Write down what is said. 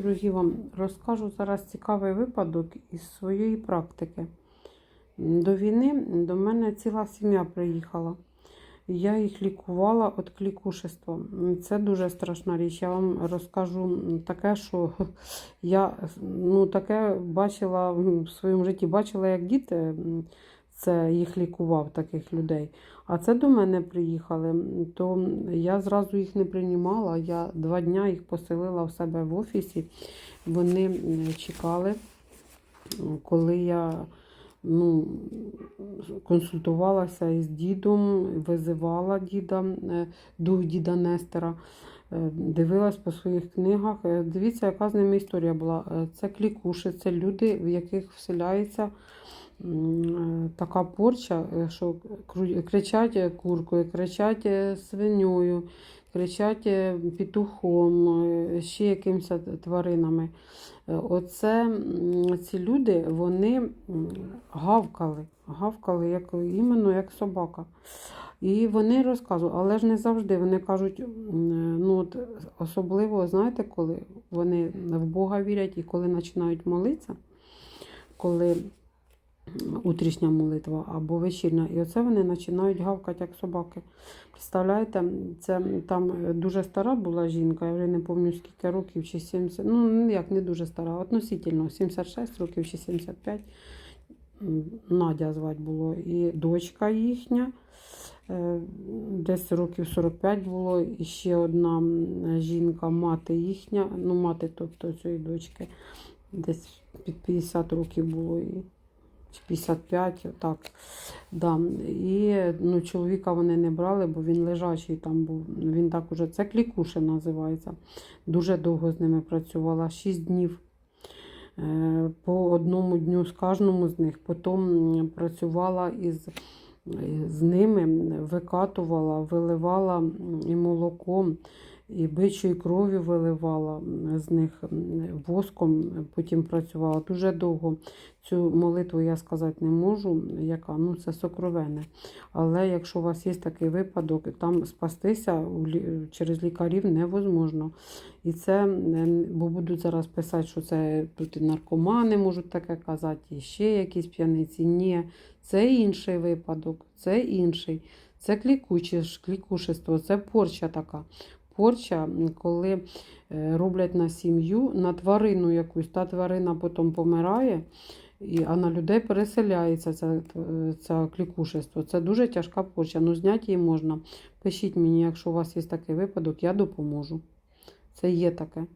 дорогі, вам розкажу зараз цікавий випадок із своєї практики. До війни до мене ціла сім'я приїхала. Я їх лікувала від клікушества. Це дуже страшна річ. Я вам розкажу таке, що я ну, таке бачила в своєму житті, бачила, як діти це їх лікував, таких людей. А це до мене приїхали, то я зразу їх не приймала. Я два дні їх поселила в себе в офісі. Вони чекали, коли я ну, консультувалася із дідом, визивала діда, е, дух діда Нестера. е, Дивилась по своїх книгах. Е, Дивіться, яка з ними історія була. Це клікуші, це люди, в яких вселяється така порча, е, що кричать е, куркою, кричать е, свиньою, кричать петухом, ще якимось тваринами. Оце ці люди, вони гавкали, гавкали як, іменно як собака. І вони розказували, але ж не завжди. Вони кажуть, ну от особливо, знаєте, коли вони в Бога вірять і коли починають молитися, коли утрішня молитва або вечірня. І оце вони починають гавкати, як собаки. Представляєте, це там дуже стара була жінка, я вже не пам'ятаю скільки років, чи 70, ну як не дуже стара, относительно 76 років чи 75. Надя звати було. І дочка їхня. е, Десь років 45 було, і ще одна жінка, мати їхня, ну мати, тобто цієї дочки, десь під 50 років було. І чи 55, так. Да. І ну, чоловіка вони не брали, бо він лежачий там був. Він так уже, це клікуша називається. Дуже довго з ними працювала, 6 днів. Е, По одному дню з кожному з них. Потім працювала із, з ними, викатувала, виливала і молоком, і бичою крові виливала з них воском, потім працювала дуже довго. Цю молитву я сказати не можу, яка ну це сокровенне. Але якщо у вас є такий випадок, там спастися через лікарів невозможно. І це, бо будуть зараз писати, що це тут наркомани можуть таке казати, і ще якісь п'яниці. Ні, це інший випадок, це інший. Це клікуче, клікушество, це порча така. Порча, коли е, роблять на сім'ю, на тварину якусь, та тварина потім помирає, а на людей переселяється це, це клікушество. Це дуже тяжка порча. Ну, зняти її можна. Пишіть мені, якщо у вас є такий випадок, я допоможу. Це є таке.